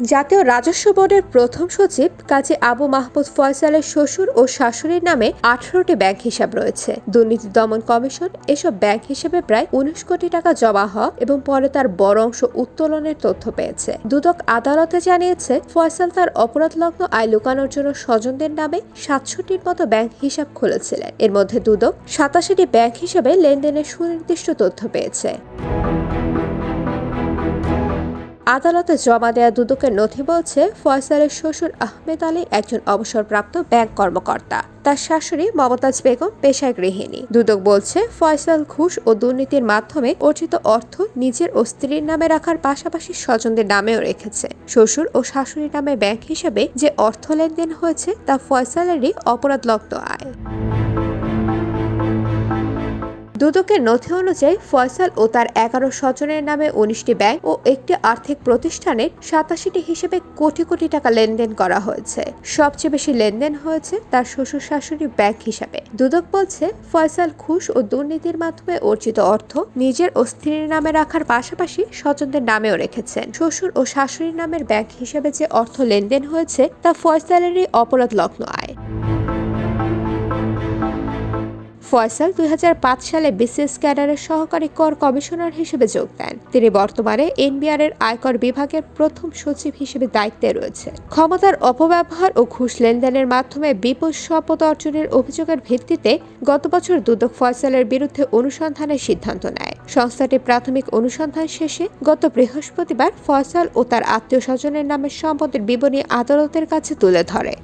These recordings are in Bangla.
জাতীয় রাজস্ব বোর্ডের প্রথম সচিব কাজী আবু মাহমুদ ফয়সালের শ্বশুর ও শাশুড়ির নামে আঠারোটি ব্যাংক হিসাব রয়েছে। দুর্নীতি দমন কমিশন এসব ব্যাংক হিসেবে প্রায় উনিশ কোটি টাকা জমা হওয়া এবং পরে তার বড় অংশ উত্তোলনের তথ্য পেয়েছে। দুদক আদালতে জানিয়েছে, ফয়সাল তার অপরাধলগ্ন আয় লুকানোর জন্য স্বজনদের নামে সাতষট্টির মতো ব্যাংক হিসাব খুলেছিলেন। এর মধ্যে দুদক সাতাশিটি ব্যাংক হিসেবে লেনদেনের সুনির্দিষ্ট তথ্য পেয়েছে। আদালতে জমা দেয়া দুদকের নথি বলছে, ফয়সালের শ্বশুর আহমেদ আলী একজন অবসরপ্রাপ্ত ব্যাংক কর্মকর্তা। তার শাশুড়ি মমতাজ বেগম পেশায় গৃহিণী। দুদক বলছে, ফয়সাল ঘুষ ও দুর্নীতির মাধ্যমে অর্জিত অর্থ নিজের ও স্ত্রীর নামে রাখার পাশাপাশি স্বজনদের নামেও রেখেছে। শ্বশুর ও শাশুড়ির নামে ব্যাংক হিসেবে যে অর্থ লেনদেন হয়েছে, তা ফয়সালেরই অপরাধলগ্ন আয়। দুদকের নথি অনুযায়ী ফয়সাল ও তার এগারো স্বজনের নামে উনিশটি ব্যাংক ও একটি আর্থিক প্রতিষ্ঠানের সাতাশিটি হিসেবে কোটি কোটি টাকা লেনদেন করা হয়েছে। সবচেয়ে বেশি লেনদেন হয়েছে তার শ্বশুর শাশুড়ি ব্যাংক হিসাবে। দুদক বলছে, ফয়সাল ঘুষ ও দুর্নীতির মাধ্যমে অর্জিত অর্থ নিজের ও স্ত্রীর নামে রাখার পাশাপাশি স্বজনদের নামেও রেখেছেন। শ্বশুর ও শাশুড়ির নামের ব্যাংক হিসেবে যে অর্থ লেনদেন হয়েছে তা ফয়সালেরই অপরাধ লগ্ন আয়। ফয়সাল দু হাজার পাঁচ সালে বিসিএস ক্যাডারের সহকারী কর কমিশনার হিসেবে যোগ দেন। তিনি বর্তমানে এনবিআর এর আয়কর বিভাগের প্রথম সচিব হিসেবে দায়িত্বে রয়েছে। ক্ষমতার অপব্যবহার ও ঘুষ লেনদেনের মাধ্যমে বিপুল সম্পদ অর্জনের অভিযোগের ভিত্তিতে গত বছর দুদক ফয়সালের বিরুদ্ধে অনুসন্ধানের সিদ্ধান্ত নেয়। সংস্থাটি প্রাথমিক অনুসন্ধান শেষে গত বৃহস্পতিবার ফয়সাল ও তার আত্মীয় স্বজনের নামে সম্পদের বিবরণী আদালতের কাছে তুলে ধরে।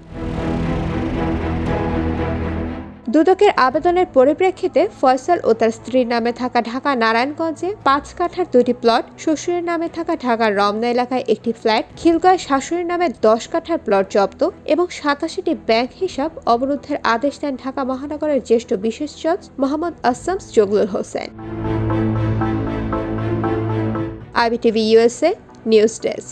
দুদকের আবেদনের পরিপ্রেক্ষিতে ফয়সাল ও তার স্ত্রীর নামে থাকা ঢাকা নারায়ণগঞ্জে পাঁচ কাঠার দুটি প্লট, শ্বশুরের নামে থাকা ঢাকার রমনা এলাকায় একটি ফ্ল্যাট, খিলগাঁয় শাশুড়ির নামে দশ কাঠার প্লট জব্দ এবং সাতাশিটি ব্যাংক হিসাব অবরুদ্ধের আদেশ দেন ঢাকা মহানগরের জ্যেষ্ঠ বিশেষ জজ Mohammad আসামস Zaglul Hossain. IBTV USA news desk.